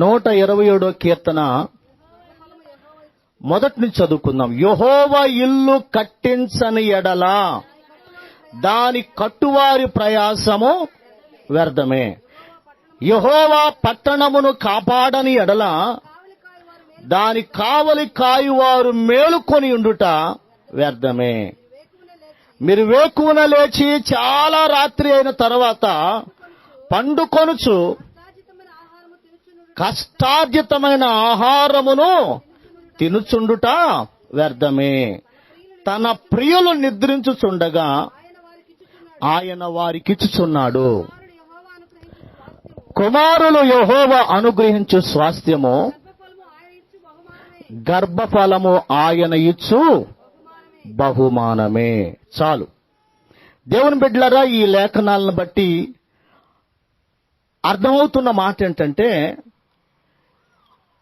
నూట ఇరవై ఏడో కీర్తన. మొదటి నుంచి చదువుకుందాం. యహోవా ఇల్లు కట్టించని ఎడల దాని కట్టువారి ప్రయాసము వ్యర్థమే. యహోవా పట్టణమును కాపాడని ఎడల దాని కావలి కాయువారు మేలుకొని ఉండుట వ్యర్థమే. మీరు వేకువన లేచి చాలా రాత్రి అయిన తర్వాత పండుకొనుచు కష్టార్జితమైన ఆహారమును తినుచుండుట వ్యర్థమే. తన ప్రియులు నిద్రించుచుండగా ఆయన వారికిచ్చుచున్నాడు. కుమారులు యహోవ అనుగ్రహించు స్వాస్థ్యము గర్భఫలము ఆయన ఇచ్చు బహుమానమే. చాలు. దేవుని బిడ్డలరా ఈ లేఖనాలను బట్టి అర్థమవుతున్న మాట ఏంటంటే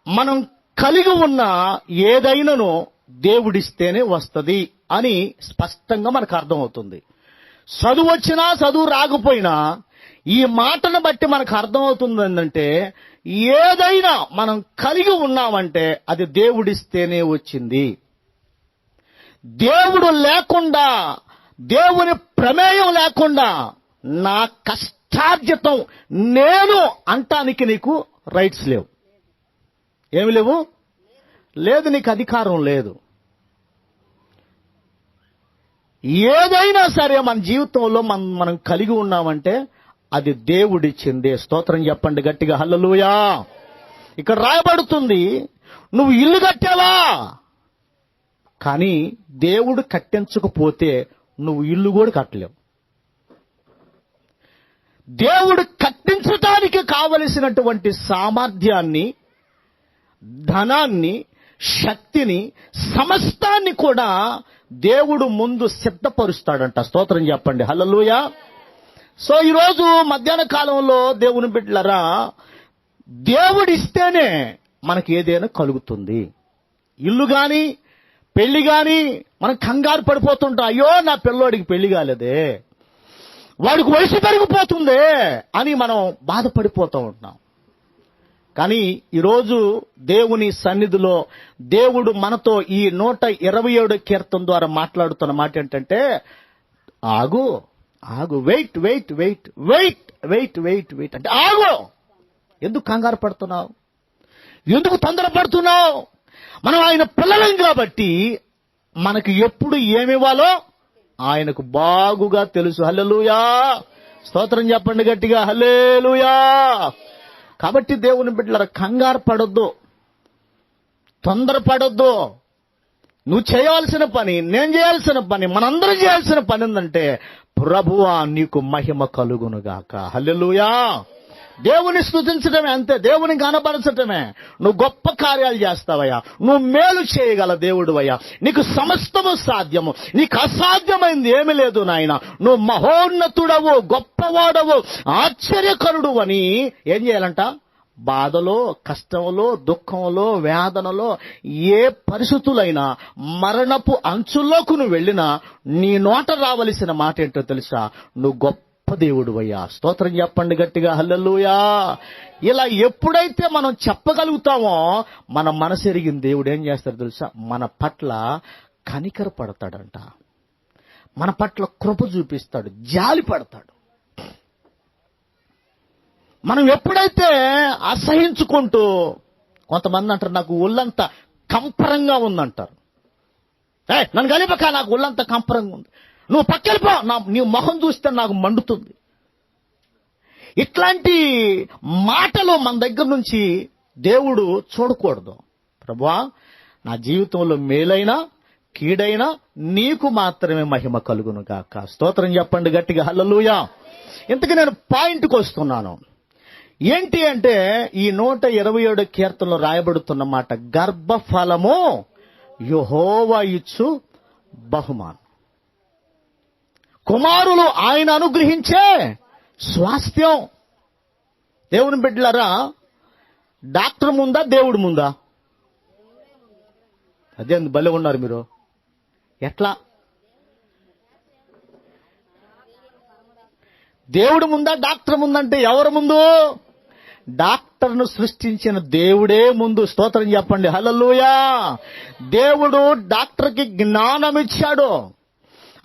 మనం కలిగి ఉన్న ఏదైనాను దేవుడిస్తేనే వస్తుంది అని స్పష్టంగా మనకు అర్థమవుతుంది. చదువు వచ్చినా చదువు రాకపోయినా ఈ మాటను బట్టి మనకు అర్థమవుతుంది ఏంటంటే ఏదైనా మనం కలిగి ఉన్నామంటే అది దేవుడిస్తేనే వచ్చింది. దేవుడు లేకుండా దేవుని ప్రమేయం లేకుండా నా కష్టార్జితం నేను అంటానికి నీకు రైట్స్ లేవు. ఏమి లేవు? లేదు నీకు అధికారం లేదు. ఏదైనా సరే మన జీవితంలో మనం మనం కలిగి ఉన్నామంటే అది దేవుడిచ్చిందే. స్తోత్రం చెప్పండి గట్టిగా. హల్లలుయా. ఇక్కడ రాయబడుతుంది నువ్వు ఇల్లు కట్టావా? కానీ దేవుడు కట్టించకపోతే నువ్వు ఇల్లు కూడా కట్టలేవు. దేవుడు కట్టించటానికి కావలసినటువంటి సామర్థ్యాన్ని ధనాన్ని శక్తిని సమస్తాన్ని కూడా దేవుడు ముందు సిద్ధపరుస్తాడంట. స్తోత్రం చెప్పండి. హల్లలుయ. సో ఈరోజు మధ్యాహ్న కాలంలో దేవుని బిడ్డలరా దేవుడిస్తేనే మనకి ఏదైనా కలుగుతుంది. ఇల్లు గాని పెళ్ళి గాని మనం కంగారు పడిపోతుంటాం. అయ్యో నా పిల్లోడికి పెళ్ళి కాలేదే. వాడికి వయసు పెరిగిపోతుందే అని మనం బాధపడిపోతూ ఉంటాం కానీ ఈరోజు దేవుని సన్నిధిలో దేవుడు మనతో ఈ నూట ఇరవై ఏడు కీర్తన ద్వారా మాట్లాడుతున్న మాట ఏంటంటే ఆగు ఆగు wait wait wait wait wait wait wait. అంటే ఆగు! ఎందుకు కంగారు పడుతున్నావు? ఎందుకు తొందరపడుతున్నావు మనం ఆయన పిల్లలం కాబట్టి మనకు ఎప్పుడు ఏమివ్వాలో ఆయనకు బాగుగా తెలుసు. హల్లెలూయా! స్తోత్రం చెప్పండి గట్టిగా. హల్లేలుయా! కాబట్టి దేవుని బిడ్డల కంగారు పడొద్దు. తొందరపడొద్దు. నువ్వు చేయాల్సిన పని నేను చేయాల్సిన పని మనందరం చేయాల్సిన పని ఏంటంటే ప్రభువా నీకు మహిమ కలుగునుగాక. హల్లెలూయా. దేవుని స్థుతించడమే అంతే దేవుని కనపరచటమే నువ్వు గొప్ప కార్యాలు చేస్తావయ్యా. నువ్వు మేలు చేయగల దేవుడు అయ్యా నీకు సమస్తము సాధ్యము. నీకు అసాధ్యమైంది ఏమి లేదు నాయన. నువ్వు మహోన్నతుడవు గొప్పవాడవు ఆశ్చర్యకరుడు అని ఏం చేయాలంట? బాధలో కష్టంలో దుఃఖంలో వేదనలో ఏ పరిస్థితులైనా మరణపు అంచుల్లోకి నువ్వు వెళ్ళినా నీ నోట రావలసిన మాట ఏంటో తెలుసా? నువ్వు గొప్ప దేవుడు అయ్యా స్తోత్రం చెప్పండి గట్టిగా. హల్లెలూయా. ఇలా ఎప్పుడైతే మనం చెప్పగలుగుతామో మన మనసు ఎరిగిన దేవుడు ఏం చేస్తాడు తెలుసా? మన పట్ల కనికర పడతాడంట. మన పట్ల కృప చూపిస్తాడు. జాలి పడతాడు. మనం ఎప్పుడైతే అసహించుకుంటూ కొంతమంది అంటారు నాకు ఒళ్ళంతా కంపరంగా ఉందంటారు. ఏ నన్ను కలిపక నాకు ఒళ్ళంతా కంపరంగా ఉంది. నువ్వు పక్కెళ్ళిపో నా నీ మొహం చూస్తే నాకు మండుతుంది. ఇట్లాంటి మాటలు మన దగ్గర నుంచి దేవుడు చూడకూడదు. ప్రభా నా జీవితంలో మేలైనా కీడైనా నీకు మాత్రమే మహిమ కలుగును కాక స్తోత్రం చెప్పండి గట్టిగా. హల్లలుయా. ఇంతకు నేను పాయింట్కి వస్తున్నాను. ఏంటి అంటే ఈ నూట ఇరవై ఏడు కీర్తనలో రాయబడుతున్న మాట గర్భఫలము యహోవా ఇచ్చు బహుమానం. కుమారులు ఆయన అనుగ్రహించే స్వాస్థ్యం. దేవుని బిడ్డలారా డాక్టర్ ముందా దేవుడు ముందా? అదే భలే ఉన్నారు మీరు. ఎట్లా? దేవుడు ముందా డాక్టర్ ముందంటే ఎవరు ముందు? డాక్టర్ను సృష్టించిన దేవుడే ముందు. స్తోత్రం చెప్పండి. హలలుయా దేవుడు డాక్టర్కి జ్ఞానం ఇచ్చాడు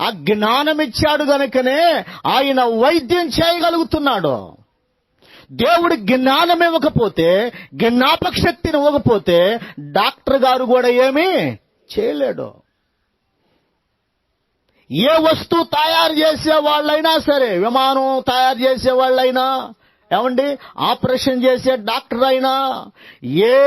ఆ జ్ఞానం ఇచ్చాడు గనుకనే ఆయన వైద్యం చేయగలుగుతున్నాడు. దేవుడు జ్ఞానం ఇవ్వకపోతే జ్ఞాపక శక్తిని ఇవ్వకపోతే డాక్టర్ గారు కూడా ఏమీ చేయలేడు. ఏ వస్తువు తయారు చేసే వాళ్ళైనా సరే విమానం తయారు చేసే వాళ్ళైనా ఏమండి? ఆపరేషన్ చేసే డాక్టర్ అయినా ఏ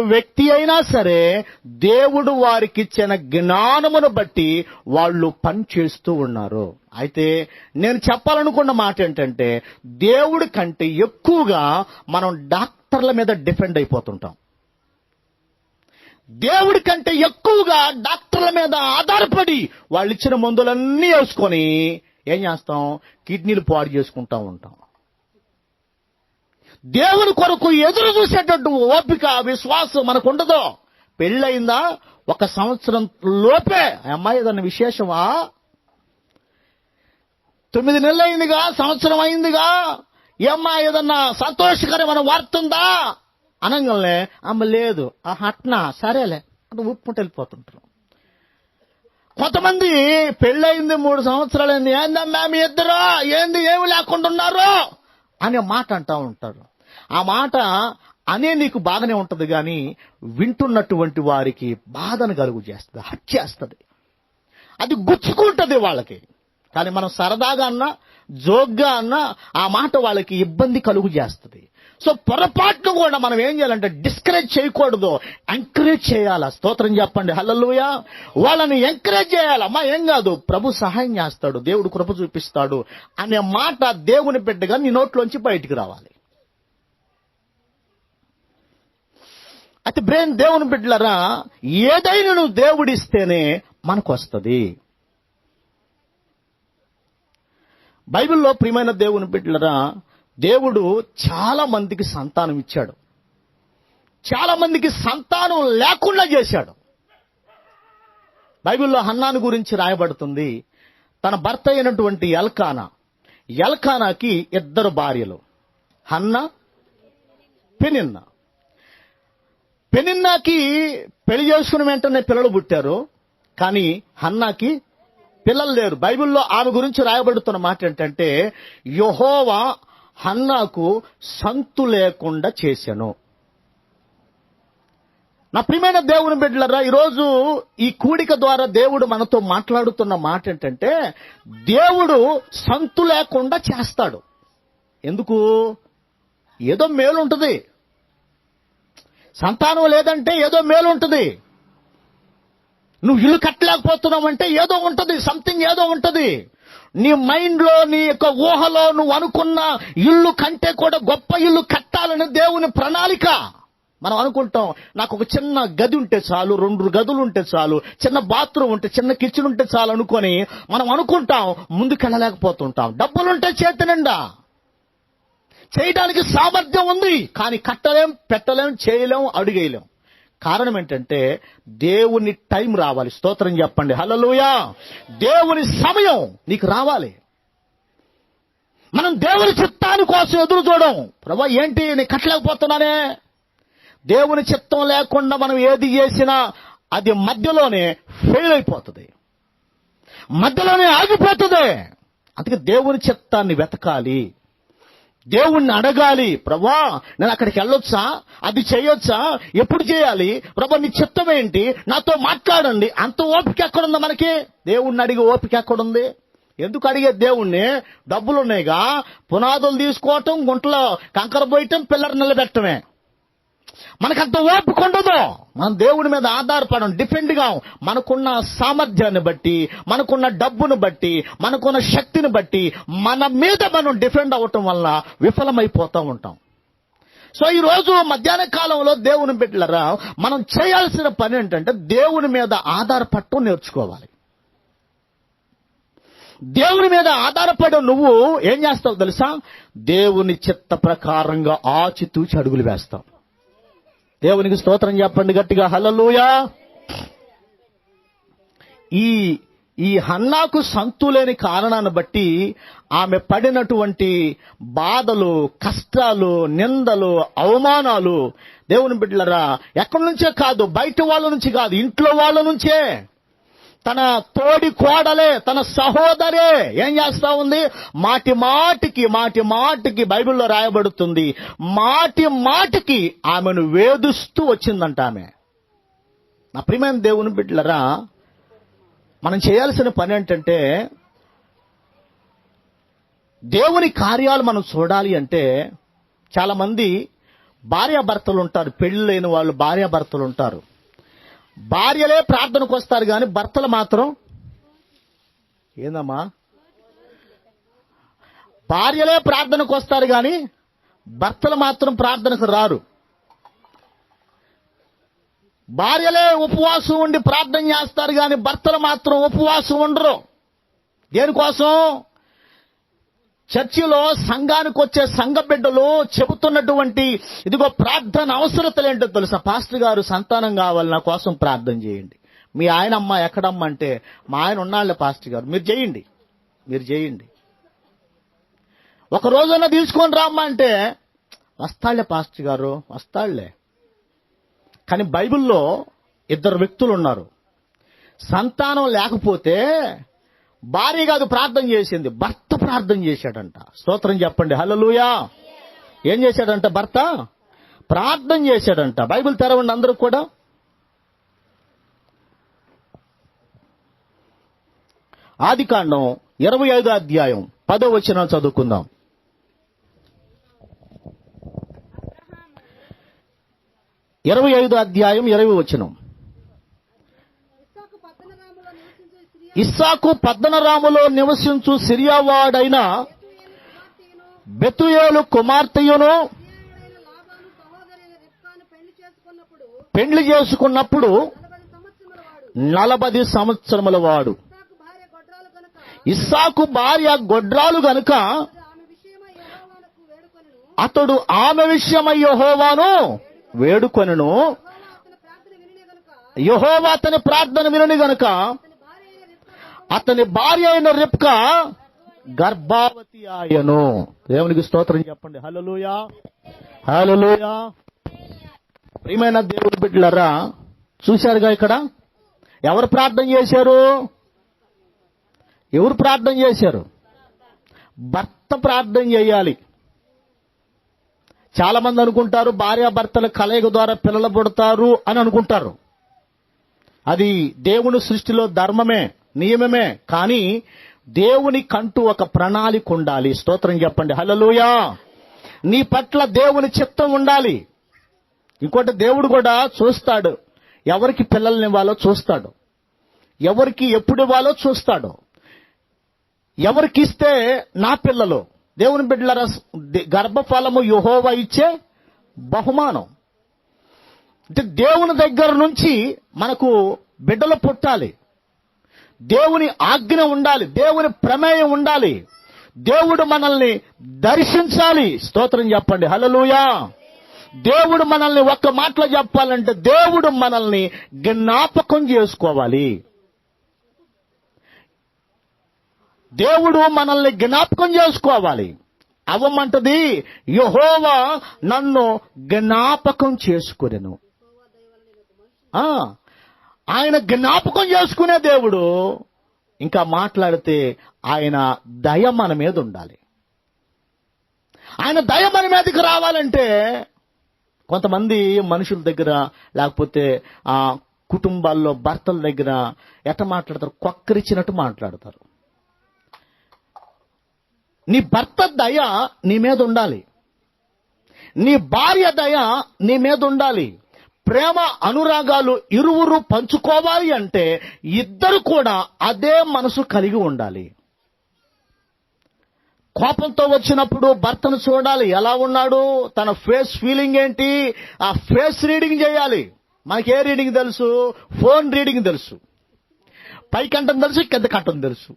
వ్యక్తి అయినా సరే దేవుడు వారికి ఇచ్చిన జ్ఞానమును బట్టి వాళ్ళు పని చేస్తూ ఉన్నారు. అయితే నేను చెప్పాలనుకున్న మాట ఏంటంటే దేవుడి కంటే ఎక్కువగా మనం డాక్టర్ల మీద డిపెండ్ అయిపోతుంటాం. దేవుడి కంటే ఎక్కువగా డాక్టర్ల మీద ఆధారపడి వాళ్ళు ఇచ్చిన మందులన్నీ వేసుకొని ఏం చేస్తాం? కిడ్నీలు పాడు చేసుకుంటా ఉంటాం. దేవుని కొరకు ఎదురు చూసేటట్టు ఓపిక విశ్వాసం మనకు ఉండదు పెళ్ళయిందా? ఒక సంవత్సరం లోపే. అమ్మాయి దాని విశేషమా? తొమ్మిది నెలలు అయిందిగా సంవత్సరం అయిందిగా. ఏమ్మా ఏదన్నా సంతోషకరమైన వార్త ఉందా అనగానే అమ్మ లేదు. ఆ హట్నా సరేలే. అంటే ఉప్పుకుంటూ వెళ్ళిపోతుంటారు. కొంతమంది పెళ్ళయింది మూడు సంవత్సరాలైంది. ఏందమ్మా మీ ఇద్దరు? ఏంది ఏమి లేకుండా ఉన్నారు? అనే మాట అంటా ఉంటారు. ఆ మాట అనే నీకు బాగానే ఉంటుంది కానీ వింటున్నటువంటి వారికి బాధను కలుగు చేస్తుంది హత్య చేస్తుంది. అది గుచ్చుకుంటుంది వాళ్ళకి. కానీ మనం సరదాగా అన్నా జోగ్గా అన్నా ఆ మాట వాళ్ళకి ఇబ్బంది కలుగు చేస్తుంది. సో పొరపాటును కూడా మనం ఏం చేయాలంటే డిస్కరేజ్ చేయకూడదు. ఎంకరేజ్ చేయాలా? స్తోత్రం చెప్పండి. హల్లెలూయ వాళ్ళని ఎంకరేజ్ చేయాలమ్మా ఏం కాదు. ప్రభు సహాయం చేస్తాడు. దేవుడు కృప చూపిస్తాడు అనే మాట దేవుని బిడ్డగా నీ నోట్లోంచి బయటికి రావాలి. అయితే బ్రెయిన్ దేవుని బిడ్డలరా ఏదైనా నువ్వు దేవుడిస్తేనే మనకు వస్తుంది బైబిల్లో ప్రియమైన దేవుని బిడ్డలరా దేవుడు చాలా మందికి సంతానం ఇచ్చాడు. చాలా మందికి సంతానం లేకుండా చేశాడు. బైబిల్లో హన్నాను గురించి రాయబడుతుంది. తన భర్త అయినటువంటి ఎల్కానా. ఎల్కానాకి ఇద్దరు భార్యలు. హన్న పెనిన్న. పెనిన్నాకి పెళ్ళి చేసుకుని వెంటనే పిల్లలు పుట్టారు. కానీ హన్నాకి పిల్లలు లేరు. బైబిల్లో ఆమె గురించి రాయబడుతున్న మాట ఏంటంటే యహోవా హన్నాకు సంతు లేకుండా చేశాను. నా ప్రియమైన దేవుని బిడ్డలరా ఈరోజు ఈ కూడిక ద్వారా దేవుడు మనతో మాట్లాడుతున్న మాట ఏంటంటే దేవుడు సంతు లేకుండా చేస్తాడు. ఎందుకు? ఏదో మేలు ఉంటుంది సంతానం లేదంటే ఏదో మేలు ఉంటుంది నువ్వు ఇల్లు కట్టలేకపోతున్నావంటే ఏదో ఉంటుంది సంథింగ్ ఏదో ఉంటుంది. నీ మైండ్లో నీ యొక్క ఊహలో నువ్వు అనుకున్న ఇల్లు కంటే కూడా గొప్ప ఇల్లు కట్టాలని దేవుని ప్రణాళిక. మనం అనుకుంటాం నాకు ఒక చిన్న గది ఉంటే చాలు రెండు గదులు ఉంటే చాలు చిన్న బాత్రూమ్ ఉంటే చిన్న కిచెన్ ఉంటే చాలు అనుకొని మనం అనుకుంటాం ముందుకెళ్ళలేకపోతుంటాం డబ్బులుంటే చేతి నిండా. చేయడానికి సామర్థ్యం ఉంది కానీ కట్టలేం పెట్టలేం చేయలేం అడుగేయలేం. కారణం ఏంటంటే దేవుని టైం రావాలి. స్తోత్రం చెప్పండి. హలలుయా దేవుని సమయం నీకు రావాలి. మనం దేవుని చిత్తాని కోసం ఎదురు చూడం. ప్రభా ఏంటి? నేను కట్టలేకపోతున్నానే? దేవుని చిత్తం లేకుండా మనం ఏది చేసినా అది మధ్యలోనే ఫెయిల్ అయిపోతుంది. మధ్యలోనే ఆగిపోతుంది. అందుకే దేవుని చిత్తాన్ని వెతకాలి. దేవుణ్ణి అడగాలి. ప్రభా నేను అక్కడికి వెళ్ళొచ్చా? అది చేయొచ్చా? ఎప్పుడు చేయాలి? ప్రభా నీ చిత్తం ఏంటి? నాతో మాట్లాడండి. అంత ఓపిక ఎక్కడుంది మనకి? దేవుణ్ణి అడిగే ఓపిక ఎక్కడుంది? ఎందుకు అడిగే దేవుణ్ణి? డబ్బులు ఉన్నాయిగా పునాదులు తీసుకోవటం గుంటలో కంకర పోయటం పిల్లర్ నిలబెట్టమే మనకంత ఓపిక ఉండదు. మనం దేవుడి మీద ఆధారపడం డిపెండ్గా మనకున్న సామర్థ్యాన్ని బట్టి మనకున్న డబ్బును బట్టి మనకున్న శక్తిని బట్టి మన మీద మనం డిపెండ్ అవ్వటం వల్ల విఫలమైపోతూ ఉంటాం. సో ఈ రోజు మధ్యాహ్న కాలంలో దేవుని బిడ్డలరా మనం చేయాల్సిన పని ఏంటంటే దేవుని మీద ఆధారపడటం నేర్చుకోవాలి. దేవుని మీద ఆధారపడే నువ్వు ఏం చేస్తావు తెలుసా? దేవుని చిత్త ప్రకారంగా ఆచితూచి అడుగులు వేస్తావు. దేవునికి స్తోత్రం చెప్పండి గట్టిగా. హలలుయా ఈ ఈ హన్నాకు సంతులేని కారణాన్ని బట్టి ఆమె పడినటువంటి బాధలు కష్టాలు నిందలు అవమానాలు దేవుని బిడ్డలరా ఎక్కడి నుంచే కాదు బయట వాళ్ళ నుంచి కాదు ఇంట్లో వాళ్ళ నుంచే. తన తోడి కోడలే తన సహోదరే. ఏం చేస్తా ఉంది? మాటి మాటికి మాటి మాటికి బైబిల్లో రాయబడుతుంది. మాటి మాటికి ఆమెను వేధిస్తూ వచ్చిందంట ఆమె. నా ప్రియమైన దేవుని బిడ్డలరా మనం చేయాల్సిన పని ఏంటంటే దేవుని కార్యాలు మనం చూడాలి అంటే చాలామంది భార్యాభర్తలు ఉంటారు పెళ్ళి లేని వాళ్ళు భార్యాభర్తలు ఉంటారు. భార్యలే ప్రార్థనకు వస్తారు కానీ భర్తలు మాత్రం ఏందమ్మా? భార్యలే ప్రార్థనకు వస్తారు కానీ భర్తలు మాత్రం ప్రార్థనకు రారు. భార్యలే ఉపవాసం ఉండి ప్రార్థన చేస్తారు కానీ భర్తలు మాత్రం ఉపవాసం ఉండరు. దేనికోసం? చర్చిలో సంఘానికి వచ్చే సంఘ బిడ్డలు చెబుతున్నటువంటి ఇదిగో ప్రార్థన అవసరతలు ఏంటో తెలుసా? పాస్టర్ గారు సంతానం కావాలి నా కోసం ప్రార్థన చేయండి. మీ ఆయన అమ్మ ఎక్కడమ్మ అంటే మా ఆయన ఉన్నాళ్ళే పాస్టర్ గారు. మీరు చేయండి. మీరు చేయండి. ఒక రోజైనా తీసుకొని రామ్మా అంటే వస్తాళ్ళే పాస్టర్ గారు వస్తాళ్ళే. కానీ బైబిల్లో ఇద్దరు వ్యక్తులు ఉన్నారు. సంతానం లేకపోతే భార్య కాదు ప్రార్థన చేసింది. భర్త ప్రార్థన చేశాడంట. స్తోత్రం చెప్పండి. హలలుయా ఏం చేశాడంట భర్త? ప్రార్థన చేశాడంట. బైబిల్ తెరవండి అందరూ కూడా. ఆది కాండం ఇరవై ఐదో అధ్యాయం పదో వచ్చిన చదువుకుందాం. ఇరవై ఐదో అధ్యాయం ఇరవై వచనం. ఇస్సాకు పద్మనరాములో నివసించు సిరియావాడైన బెతుయోలు కుమార్తెయును పెండ్లి చేసుకున్నప్పుడు నలభై సంవత్సరముల వాడు. ఇస్సాకు భార్య గొడ్రాలు గనుక అతడు ఆమె విషయమై యహోవాను వేడుకొనను. యహోవా అతని ప్రార్థన వినని గనుక అతని భార్య అయిన రిప్క గర్భావతి ఆయను. దేవునికి స్తోత్రం చెప్పండి. హలోయా హలోయా ప్రియమైన దేవుడు బిడ్డలరా చూశారుగా ఇక్కడ? ఎవరు ప్రార్థన చేశారు? ఎవరు ప్రార్థన చేశారు? భర్త ప్రార్థన చేయాలి. చాలా మంది అనుకుంటారు భార్యాభర్తల కలయిక ద్వారా పిల్లలు పుడతారు అని అనుకుంటారు. అది దేవుని సృష్టిలో ధర్మమే. నియమమే. కానీ దేవుని కంటూ ఒక ప్రణాళిక ఉండాలి. స్తోత్రం చెప్పండి. హలలుయా నీ పట్ల దేవుని చిత్తం ఉండాలి. ఇంకోటి దేవుడు కూడా చూస్తాడు. ఎవరికి పిల్లల్ని ఇవ్వాలో చూస్తాడు. ఎవరికి ఎప్పుడు ఇవ్వాలో చూస్తాడు. ఎవరికి ఇస్తే నా పిల్లలు. దేవుని బిడ్డల గర్భఫలము యుహోవ ఇచ్చే బహుమానం. అంటే దేవుని దగ్గర నుంచి మనకు బిడ్డలు పుట్టాలి. దేవుని ఆజ్ఞ ఉండాలి దేవుని ప్రమేయం ఉండాలి. దేవుడు మనల్ని దర్శించాలి. స్తోత్రం చెప్పండి. హలలుయా దేవుడు మనల్ని ఒక్క మాటలో చెప్పాలంటే దేవుడు మనల్ని జ్ఞాపకం చేసుకోవాలి. దేవుడు మనల్ని జ్ఞాపకం చేసుకోవాలి. అవ్వమంటది యహోవా నన్ను జ్ఞాపకం చేసుకునేను. ఆ, ఆయన జ్ఞాపకం చేసుకునే దేవుడు. ఇంకా మాట్లాడితే ఆయన దయ మన మీద ఉండాలి. ఆయన దయ మన మీదకి రావాలంటే కొంతమంది మనుషుల దగ్గర లేకపోతే ఆ కుటుంబాల్లో భర్తల దగ్గర ఎట మాట్లాడతారు? కొక్కరిచ్చినట్టు మాట్లాడతారు. నీ భర్త దయ నీ మీద ఉండాలి. నీ భార్య దయ నీ మీద ఉండాలి. ప్రేమ అనురాగాలు ఇరువురు పంచుకోవాలి అంటే ఇద్దరు కూడా అదే మనసు కలిగి ఉండాలి. కోపంతో వచ్చినప్పుడు భర్తను చూడాలి. ఎలా ఉన్నాడు? తన ఫేస్ ఫీలింగ్ ఏంటి? ఆ ఫేస్ రీడింగ్ చేయాలి. మనకి ఏ రీడింగ్ తెలుసు? ఫోన్ రీడింగ్ తెలుసు. పైకంఠం తెలుసు కింద కంఠం తెలుసు.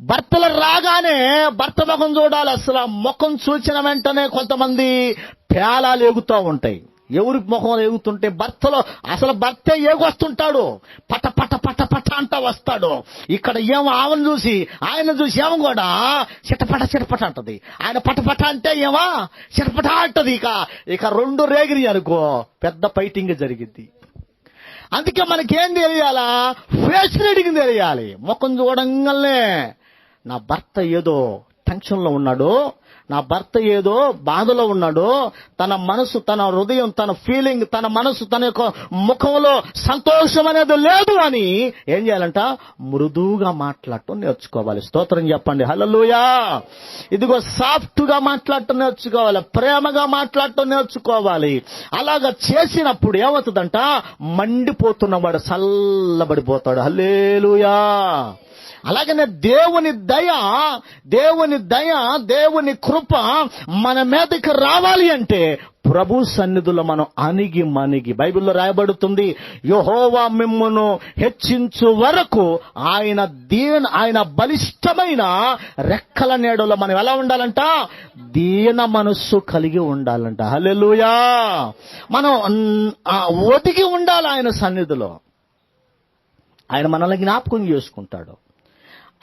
భర్తలు రాగానే భర్త ముఖం చూడాలి. అసలు ముఖం చూసిన వెంటనే కొంతమంది పేలాలు ఎగుతూ ఉంటాయి. ఎవరి ముఖం ఎగుతుంటే భర్తలో అసలు భర్త ఏగొస్తుంటాడు? పట పట పట పట అంట వస్తాడు. ఇక్కడ ఏమో ఆమెను చూసి ఆయన చూసి ఏమో కూడా చిటపట చిటపట అంటది. ఆయన పటపట అంటే ఏమా? చిటపట అంటది ఇక. ఇక రెండు రేగిరి అనుకో పెద్ద ఫైటింగ్ జరిగింది అందుకే మనకేం తెలియాలా? ఫేస్ రీడింగ్ తెలియాలి. ముఖం చూడంగానే నా భర్త ఏదో టెన్షన్లో ఉన్నాడు నా భర్త ఏదో బాధలో ఉన్నాడు తన మనసు తన హృదయం తన ఫీలింగ్ తన మనసు తన యొక్క ముఖంలో సంతోషం అనేది లేదు అని ఏం చేయాలంట? మృదువుగా మాట్లాడటం నేర్చుకోవాలి. స్తోత్రం చెప్పండి. హలలుయా ఇదిగో సాఫ్ట్గా మాట్లాడటం నేర్చుకోవాలి. ప్రేమగా మాట్లాడటం నేర్చుకోవాలి. అలాగా చేసినప్పుడు ఏమవుతుందంట? మండిపోతున్నవాడు చల్లబడిపోతాడు. హల్లేలుయా! అలాగనే దేవుని దయ దేవుని దయ దేవుని కృప మన మీదకి రావాలి అంటే ప్రభు సన్నిధిలో మనం అణిగి మణిగి బైబిల్లో రాయబడుతుంది యహోవా మిమ్మును హెచ్చించు వరకు ఆయన దీన ఆయన బలిష్టమైన రెక్కల నీడలో మనం ఎలా ఉండాలంట? దీన మనస్సు కలిగి ఉండాలంట. హలెలుయా మనం ఆ, ఒదిగి ఉండాలి ఆయన సన్నిధిలో. ఆయన మనల్ని జ్ఞాపకం చేసుకుంటాడు.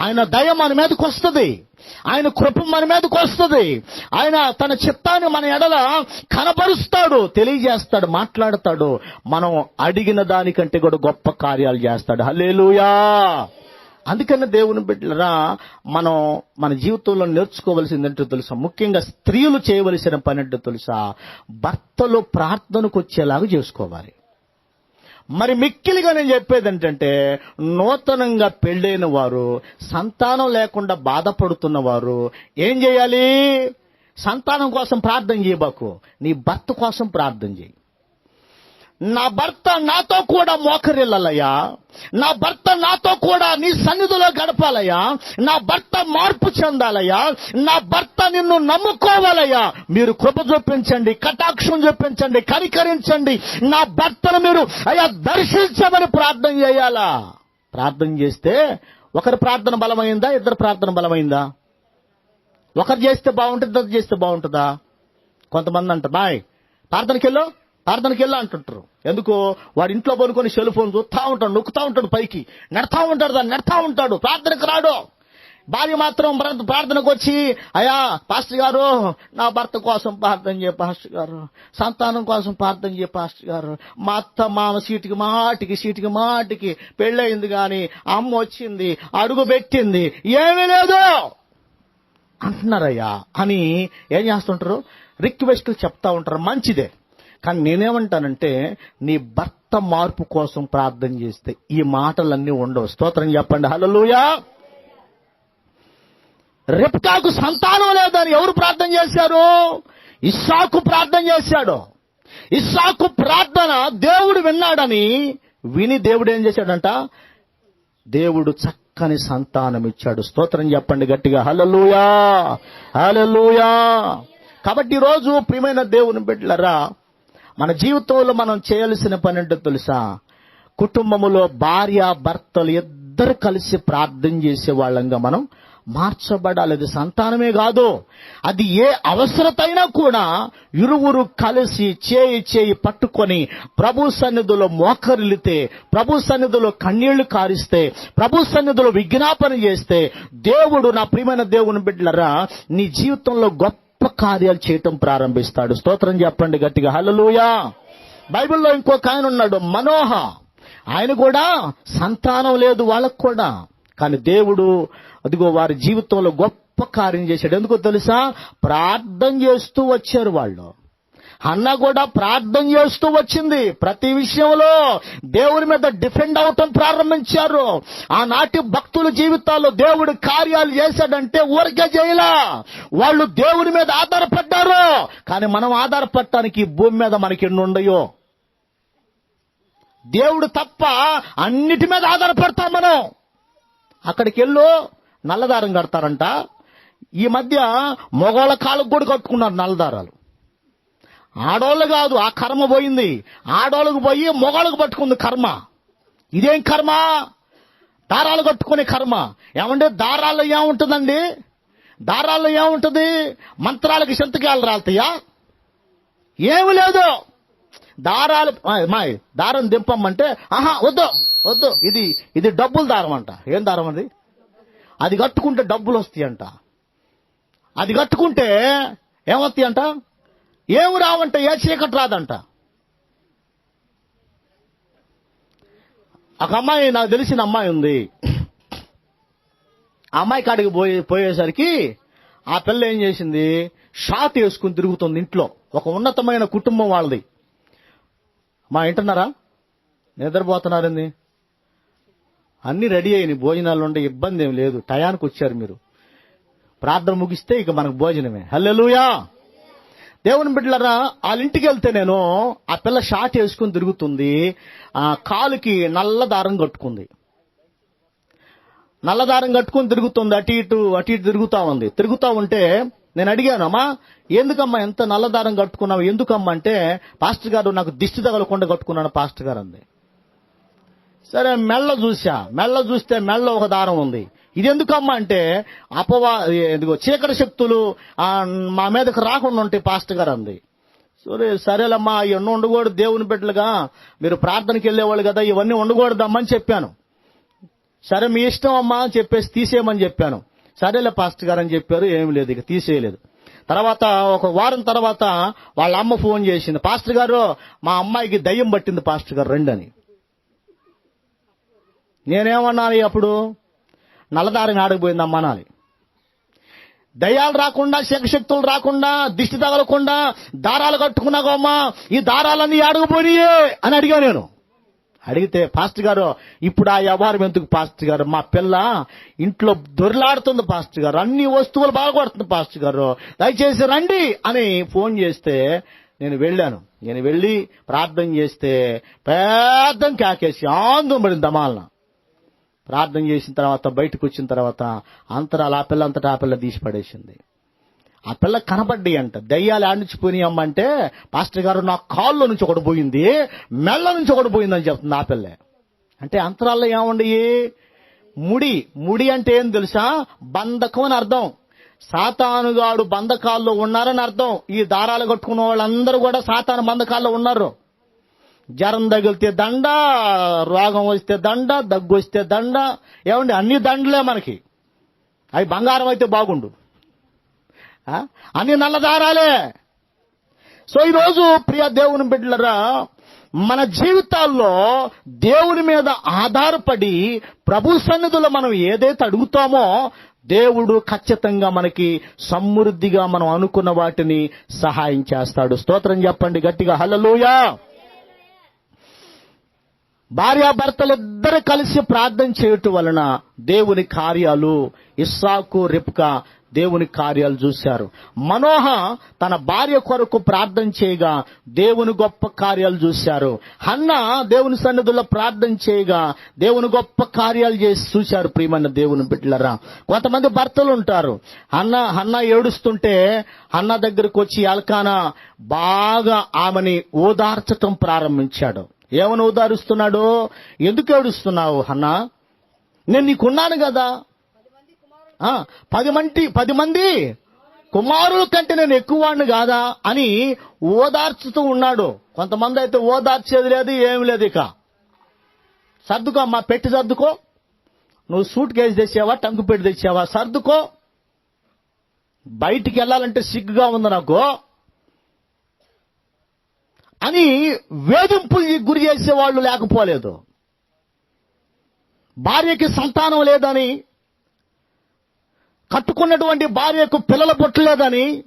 ఆయన దయ మన మీదకి వస్తుంది. ఆయన కృప మన మీదకి వస్తుంది. ఆయన తన చిత్తాన్ని మన ఎడల కనపరుస్తాడు తెలియజేస్తాడు మాట్లాడతాడు. మనం అడిగిన దానికంటే కూడా గొప్ప కార్యాలు చేస్తాడు. హలేలుయా అందుకని దేవుని బిడ్డలరా మనం మన జీవితంలో నేర్చుకోవలసింది తెలుసా? ముఖ్యంగా స్త్రీలు చేయవలసిన పని అంటే తెలుసా? భర్తలో ప్రార్థనకు వచ్చేలాగా చేసుకోవాలి. మరి మిక్కిలిగా నేను చెప్పేది ఏంటంటే నూతనంగా పెళ్ళైన వారు సంతానం లేకుండా బాధపడుతున్న వారు ఏం చేయాలి? సంతానం కోసం ప్రార్థన చేయబాకు. నీ భర్త కోసం ప్రార్థన చేయి. నా భర్త నాతో కూడా మోకరిల్లలయ్యా. నా భర్త నాతో కూడా నీ సన్నిధిలో గడపాలయ్యా. నా భర్త మార్పు చెందాలయ్యా. నా భర్త నిన్ను నమ్ముకోవాలయ్యా. మీరు కృప చూపించండి కటాక్షం చూపించండి కనికరించండి. నా భర్తను మీరు అయ్యా దర్శించమని ప్రార్థన చేయాలా? ప్రార్థన చేస్తే ఒకరి ప్రార్థన బలమైందా ఇద్దరు ప్రార్థన బలమైందా? ఒకరు చేస్తే బాగుంటుంది ఇద్దరు చేస్తే బాగుంటుందా? కొంతమంది అంటారు బాయ్ ప్రార్థనకి వెళ్ళు ప్రార్థనకి వెళ్ళా అంటుంటారు. ఎందుకు? వాడి ఇంట్లో పనుకొని సెల్ ఫోన్ చూస్తా ఉంటాడు నొక్కుతా ఉంటాడు పైకి. నెడతా ఉంటాడు దాన్ని నెడతా ఉంటాడు. ప్రార్థనకు రాడు. భార్య మాత్రం భర్త ప్రార్థనకు వచ్చి అయ్యా పాస్టర్ గారు నా భర్త కోసం ప్రార్థన చేయ పాస్టర్ గారు. సంతానం కోసం ప్రార్థన చేయ పాస్టర్ గారు. మా అత్త మామ సీటుకి మాటికి సీటుకి మాటికి పెళ్ళయింది కానీ అమ్మ వచ్చింది అడుగు పెట్టింది. ఏమీ లేదు. అంటున్నారయ్యా అని ఏం చేస్తుంటారు? రిక్వెస్ట్ చెప్తా ఉంటారు. మంచిదే. కానీ నేనేమంటానంటే నీ భర్త మార్పు కోసం ప్రార్థన చేస్తే ఈ మాటలన్నీ ఉండవు. స్తోత్రం చెప్పండి. హలోయా రెప్కాకు సంతానం లేదని ఎవరు ప్రార్థన చేశారు? ఇస్సాకు ప్రార్థన చేశాడు. ఇస్సాకు ప్రార్థన దేవుడు విన్నాడని విని దేవుడు ఏం చేశాడంట? దేవుడు చక్కని సంతానం ఇచ్చాడు. స్తోత్రం చెప్పండి గట్టిగా. హలలుయా హలలుయా కాబట్టి ఈరోజు రోజు ప్రియమైన దేవుని బిడ్డలరా మన జీవితంలో మనం చేయాల్సిన పని ఏంటో తెలుసా? కుటుంబములో భార్య భర్తలు ఇద్దరు కలిసి ప్రార్థన చేసే వాళ్ళంగా మనం మార్చబడాలి. అది సంతానమే కాదు. అది ఏ అవసరతైనా కూడా ఇరువురు కలిసి చేయి చేయి పట్టుకొని ప్రభు సన్నిధిలో మోకరిల్లితే ప్రభు సన్నిధిలో కన్నీళ్ళు కారిస్తే ప్రభు సన్నిధిలో విజ్ఞాపన చేస్తే దేవుడు నా ప్రియమైన దేవుని బిడ్డలరా నీ జీవితంలో గొప్ప గొప్ప కార్యాలు చేయటం ప్రారంభిస్తాడు. స్తోత్రం చెప్పండి గట్టిగా. హలలుయా బైబిల్లో ఇంకొక ఆయన ఉన్నాడు మనోహ. ఆయన కూడా సంతానం లేదు వాళ్ళకు కూడా. కానీ దేవుడు అదిగో వారి జీవితంలో గొప్ప కార్యం చేశాడు. ఎందుకో తెలుసా? ప్రార్థన చేస్తూ వచ్చారు వాళ్ళు. అన్న కూడా ప్రార్థన చేస్తూ వచ్చింది. ప్రతి విషయంలో దేవుని మీద డిఫెండ్ అవటం ప్రారంభించారు. ఆనాటి భక్తుల జీవితాల్లో దేవుడు కార్యాలు చేశాడంటే ఊరికే చేయలా. వాళ్ళు దేవుని మీద ఆధారపడ్డారు. కానీ మనం ఆధారపడటానికి భూమి మీద మనకి ఎన్ని ఉండయో? దేవుడు తప్ప అన్నిటి మీద ఆధారపడతాం మనం. అక్కడికి వెళ్ళు నల్లదారం కడతారంట. ఈ మధ్య మొగోళ్ళ కాళ్ళకు కూడా కట్టుకున్నారు నల్లదారాలు. ఆడోళ్ళు కాదు ఆ కర్మ పోయింది. ఆడోళ్ళకు పోయి మొగాళ్ళకు పట్టుకుంది కర్మ. ఇదేం కర్మ? దారాలు కట్టుకునే కర్మ. ఏమంటే దారాల్లో ఏముంటుందండి? దారాల్లో ఏముంటుంది? మంత్రాలకి సంతకాలు రాలుతాయా? ఏమి లేదు. దారాలు మాయ్, దారం దింపమ్మంటే ఆహా వద్దు వద్దు ఇది ఇది డబ్బుల దారం అంట. ఏం దారం అది? అది కట్టుకుంటే డబ్బులు వస్తాయంట. అది కట్టుకుంటే ఏమొస్తాయంట? ఏం రావంట ఏ చీకటి రాదంట. ఒక అమ్మాయి నాకు తెలిసిన అమ్మాయి ఉంది. ఆ అమ్మాయి కాడికి పోయి పోయేసరికి ఆ పిల్ల ఏం చేసింది? షాట్ వేసుకుని తిరుగుతుంది ఇంట్లో. ఒక ఉన్నతమైన కుటుంబం వాళ్ళది. మా ఇంటున్నారా నిద్రపోతున్నారండి? అన్ని రెడీ అయినాయి. భోజనాలు ఉండే ఇబ్బంది ఏం లేదు. టయానికి వచ్చారు మీరు. ప్రార్థన ముగిస్తే ఇక మనకు భోజనమే. హల్లెలూయా! దేవుని బిడ్డలరా వాళ్ళ ఇంటికి వెళ్తే నేను ఆ పిల్ల షాట్ వేసుకుని తిరుగుతుంది ఆ కాలుకి నల్ల దారం కట్టుకుంది. నల్ల దారం కట్టుకుని తిరుగుతుంది అటు ఇటు అటు ఇటు తిరుగుతా ఉంది. తిరుగుతా ఉంటే నేను అడిగాను అమ్మా ఎందుకమ్మా ఎంత నల్ల దారం కట్టుకున్నావు? ఎందుకమ్మా? అంటే పాస్టర్ గారు నాకు దిష్టి తగలకుండా కట్టుకున్నాను పాస్టర్ గారు అంది. సరే మెళ్ళ చూసా మెళ్ళ చూస్తే మెళ్ళ ఒక దారం ఉంది. ఇది ఎందుకమ్మా అంటే అపవా ఎందుకో చీకటి శక్తులు మా మీదకు రాకుండా ఉంటాయి పాస్టర్ గారు అంది. సరే సరేలమ్మా ఇవన్నీ ఉండకూడదు దేవుని బిడ్డలుగా. మీరు ప్రార్థనకి వెళ్ళేవాళ్ళు కదా ఇవన్నీ ఉండకూడదమ్మా అని చెప్పాను. సరే మీ ఇష్టం అమ్మా అని చెప్పేసి తీసేయమని చెప్పాను. సరేలే పాస్టర్ గారు అని చెప్పారు ఏమి లేదు ఇక తీసేయలేదు. తర్వాత ఒక వారం తర్వాత వాళ్ళ అమ్మ ఫోన్ చేసింది. పాస్టర్ గారు మా అమ్మాయికి దయ్యం పట్టింది పాస్టర్ గారు రండి అని. నేనేమన్నాను అప్పుడు? నల్లదారి ఆడకపోయింది అమ్మ అనాలి దయ్యాలు రాకుండా శక్తులు రాకుండా దిష్టి తగలకుండా దారాలు కట్టుకున్నాగమ్మా ఈ దారాలన్నీ ఆడకపోయినాయే అని అడిగా నేను. అడిగితే పాస్టర్ గారు ఇప్పుడు ఆ వ్యవహారం ఎందుకు పాస్టర్ గారు? మా పిల్ల ఇంట్లో దొరిలాడుతుంది పాస్టర్ గారు అన్ని వస్తువులు బాగుపడుతుంది పాస్టర్ గారు. దయచేసి రండి అని ఫోన్ చేస్తే నేను వెళ్ళాను. నేను వెళ్ళి ప్రార్థన చేస్తే పెద్ద కాకేసి ఆందోళన పడింది దమాలన. ప్రార్థన చేసిన తర్వాత బయటకు వచ్చిన తర్వాత అంతరాలు ఆ పిల్ల అంతటా ఆ పిల్ల తీసి పడేసింది. ఆ పిల్ల కనబడ్డాయి అంట. దయ్యాలు ఆడించిపోయినాయి అమ్మంటే పాస్టర్ గారు నా కాల్లో నుంచి ఒకటి పోయింది మెల్ల నుంచి ఒకటి పోయిందని చెప్తుంది ఆ పిల్ల. అంటే అంతరాల్లో ఏముండయి? ముడి. ముడి అంటే ఏం తెలుసా? బంధకం అని అర్థం. సాతానుగాడు బంధకాల్లో ఉన్నారని అర్థం. ఈ దారాలు కట్టుకున్న వాళ్ళందరూ కూడా సాతాను బంధకాల్లో ఉన్నారు. జ్వరం తగిలితే దండ రోగం వస్తే దండ దగ్గు వస్తే దండ. ఏమండి అన్ని దండలే మనకి. అవి బంగారం అయితే బాగుండు. ఆ? అన్ని నల్లదారాలే సో ఈరోజు ప్రియ దేవుని బిడ్డలరా మన జీవితాల్లో దేవుని మీద ఆధారపడి ప్రభు సన్నిధిలో మనం ఏదైతే అడుగుతామో దేవుడు ఖచ్చితంగా మనకి సమృద్ధిగా మనం అనుకున్న వాటిని సహాయం చేస్తాడు. స్తోత్రం చెప్పండి గట్టిగా. హల్లెలూయా. భార్యాభర్తలిద్దరు కలిసి ప్రార్థన చేయటం వలన దేవుని కార్యాలు ఇస్సాకు రిప్కా దేవుని కార్యాలు చూశారు. మనోహ తన భార్య కొరకు ప్రార్థన చేయగా దేవుని గొప్ప కార్యాలు చూశారు. హన్న దేవుని సన్నిధిలో ప్రార్థన చేయగా దేవుని గొప్ప కార్యాలు చేసి చూశారు. ప్రియమైన దేవుని బిడ్డలరా కొంతమంది భర్తలు ఉంటారు. అన్న హన్న ఏడుస్తుంటే అన్న దగ్గరకు వచ్చి ఎలకాన బాగా ఆమెని ఓదార్చటం ప్రారంభించాడు. ఏమని ఓదారుస్తున్నాడు ఎందుకు ఏడుస్తున్నావు అన్నా నేను నీకున్నాను కదా. పది మంది పది మంది కుమారుల కంటే నేను ఎక్కువవాడిని కాదా అని ఓదార్చుతూ ఉన్నాడు. కొంతమంది అయితే ఓదార్చేది లేదు ఏమి లేదు ఇక. సర్దుకో అమ్మా పెట్టి సర్దుకో. నువ్వు సూట్ కేసు తెచ్చావా టంకు పెట్టి తెచ్చావా? సర్దుకో. బయటికి వెళ్ళాలంటే సిగ్గుగా ఉంది నాకు. అని వేధింపులు గురి చేసే వాళ్ళు లేకపోలేదు. భార్యకి సంతానం లేదని కట్టుకున్నటువంటి భార్యకు పిల్లలు పుట్టలేదని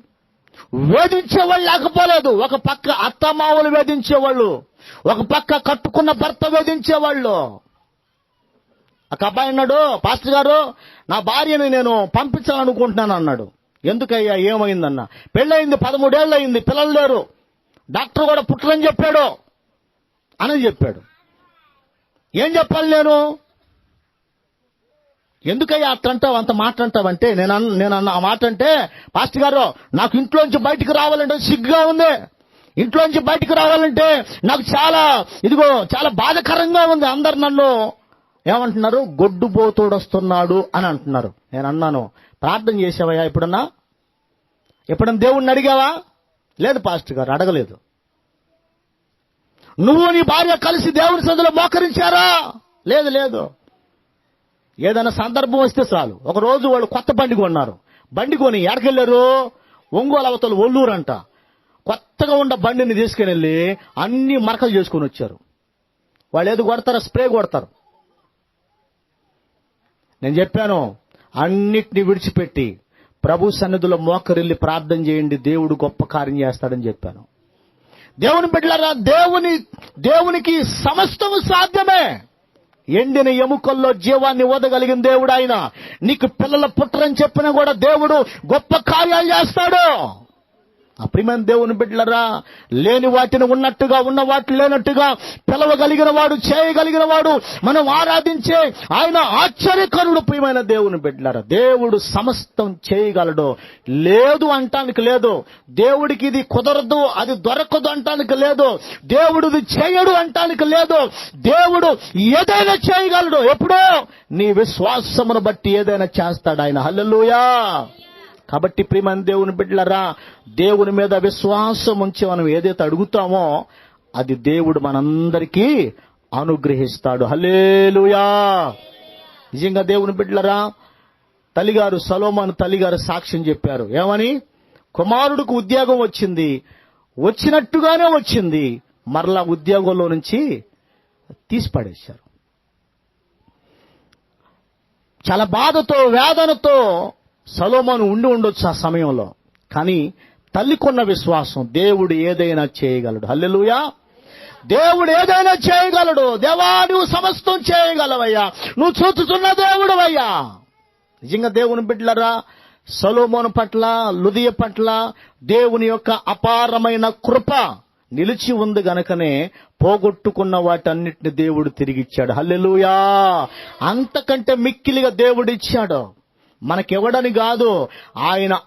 వేధించేవాళ్ళు లేకపోలేదు. ఒక పక్క అత్తమావులు వేధించేవాళ్ళు ఒక పక్క కట్టుకున్న భర్త వేధించేవాళ్ళు ఒక అబ్బాయి అన్నాడు పాస్టర్ గారు నా భార్యని నేను పంపించాలనుకుంటున్నాను అన్నాడు. ఎందుకయ్యా ఏమైందన్న? పెళ్ళయింది పదమూడేళ్ళు అయింది పిల్లలు లేరు. డాక్టర్ కూడా పుట్టరని చెప్పాడు అని చెప్పాడు. ఏం చెప్పాలి నేను? ఎందుకయ్యా అట్లంటావు? అంత మాట అంటావంటే నేను అన్న- నేను అన్న ఆ మాట అంటే పాస్టర్ గారు నాకు ఇంట్లోంచి బయటికి రావాలంటే సిగ్గుగా ఉంది. ఇంట్లోంచి బయటికి రావాలంటే నాకు చాలా ఇదిగో చాలా బాధకరంగా ఉంది. అందరు నన్ను ఏమంటున్నారు? గొడ్డుబోతుడు వస్తున్నాడు అని అంటున్నారు. నేను అన్నాను. ప్రార్థన చేసావయ్యా ఎప్పుడన్నా? ఎప్పుడన్నా దేవుణ్ణి అడిగావా? లేదు పాస్టర్ గారు అడగలేదు. నువ్వు నీ భార్య కలిసి దేవుని సందులో మోకరించారా? లేదు లేదు. ఏదైనా సందర్భం వస్తే చాలు. ఒక రోజు వాళ్ళు కొత్త బండి కొన్నారు. బండి కొని ఎడకెళ్ళారు ఒంగోలు అవతల ఒల్లూరు అంట. కొత్తగా ఉన్న బండిని తీసుకుని వెళ్ళి అన్ని మరకలు చేసుకొని వచ్చారు. వాళ్ళు ఏది కొడతారో స్ప్రే కొడతారు. నేను చెప్పాను అన్నిటిని విడిచిపెట్టి ప్రభు సన్నిధిలో మోకరిల్లి ప్రార్థన చేయండి దేవుడు గొప్ప కార్యం చేస్తాడని చెప్పాను. దేవుని బిడ్డలారా దేవుని దేవునికి సమస్తము సాధ్యమే. ఎండిన ఎముకల్లో జీవాన్ని ఓదగలిగిన దేవుడు ఆయన. నీకు పిల్లల పుట్టరని చెప్పినా కూడా దేవుడు గొప్ప కార్యాలు చేస్తాడు. అప్రిమైన దేవుని బిడ్డలరా? లేని వాటిని ఉన్నట్టుగా ఉన్న వాటిని లేనట్టుగా పిలవగలిగిన వాడు చేయగలిగిన వాడు మనం ఆరాధించే ఆయన ఆశ్చర్యకరుడు ప్రియమైన దేవుని బిడ్డలరా. దేవుడు సమస్తం చేయగలడు. లేదు అంటానికి లేదు. దేవుడికి ఇది కుదరదు అది దొరకదు అంటానికి లేదు. దేవుడు ఇది చేయడు అంటానికి లేదు. దేవుడు ఏదైనా చేయగలడు. ఎప్పుడో నీ విశ్వాసమును బట్టి ఏదైనా చేస్తాడు ఆయన. హల్లెలూయా. కాబట్టి ప్రియమైన దేవుని బిడ్డలరా దేవుని మీద విశ్వాసం ఉంచి మనం ఏదైతే అడుగుతామో అది దేవుడు మనందరికీ అనుగ్రహిస్తాడు. హలేలుయా నిజంగా దేవుని బిడ్డలరా తల్లిగారు సలోమాన్ తల్లిగారు సాక్ష్యం చెప్పారు. ఏమని? కుమారుడికి ఉద్యోగం వచ్చింది. వచ్చినట్టుగానే వచ్చింది. మరలా ఉద్యోగంలో నుంచి తీసిపడేశారు. చాలా బాధతో వేదనతో సలోమాను ఉండి ఉండొచ్చు ఆ సమయంలో. కానీ తల్లికున్న విశ్వాసం దేవుడు ఏదైనా చేయగలడు. హల్లెలుయా. దేవుడు ఏదైనా చేయగలడు. దేవా నువ్వు సమస్తం చేయగలవయ్యా. నువ్వు చూచుతున్న దేవుడు అయ్యా. నిజంగా దేవుని బిడ్డలరా సలోమోను పట్ల లుదియ పట్ల దేవుని యొక్క అపారమైన కృప నిలిచి ఉంది గనకనే పోగొట్టుకున్న వాటన్నిటిని దేవుడు తిరిగిచ్చాడు. హల్లెలుయా. అంతకంటే మిక్కిలిగా దేవుడిచ్చాడు. మనకివ్వడని కాదు. ఆయన